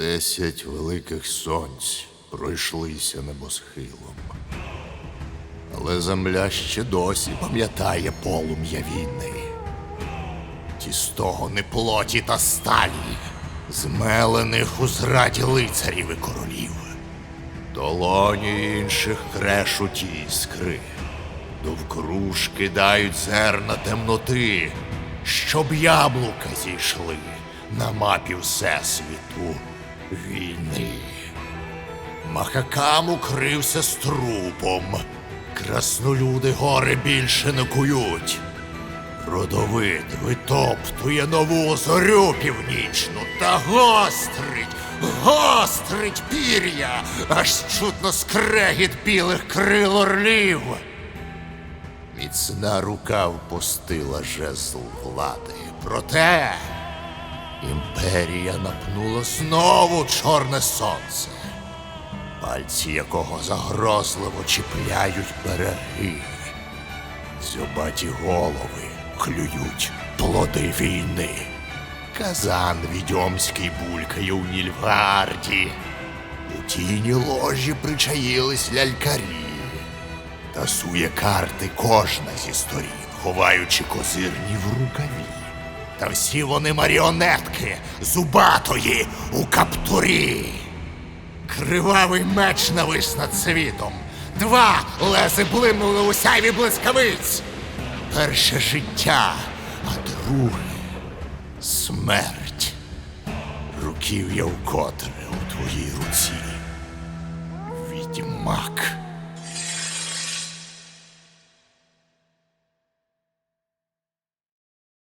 Десять великих сонць пройшлися небосхилом. Але земля ще досі пам'ятає полум'я війни. Ті стогони плоті та сталі, змелених у зраді лицарів і королів. Долоні інших крешуть іскри, довкруж кидають зерна темноти, щоб яблука зійшли на мапі всесвіту війни. Махакам укрився струпом, краснолюди гори більше не кують. Родовид витоптує нову зорю північну та гострить, гострить пір'я, аж чутно скрегіт білих крил орлів. Міцна рука впустила жезл влади. Проте імперія напнула знову чорне сонце, пальці якого загрозливо чіпляють береги. Зюбаті голови клюють плоди війни. Казан відьомський булькає у Нільфгарді. У тіні ложі причаїлись лялькарі. Тасує карти кожна зі сторін, ховаючи козирні в рукаві. Та всі вони маріонетки зубатої у каптурі. Кривавий меч навис над світом. Два лези блимнули у сяйві блискавиць. Перше життя, а друге смерть. Руків'я вкотре у твоїй руці. Відьмак.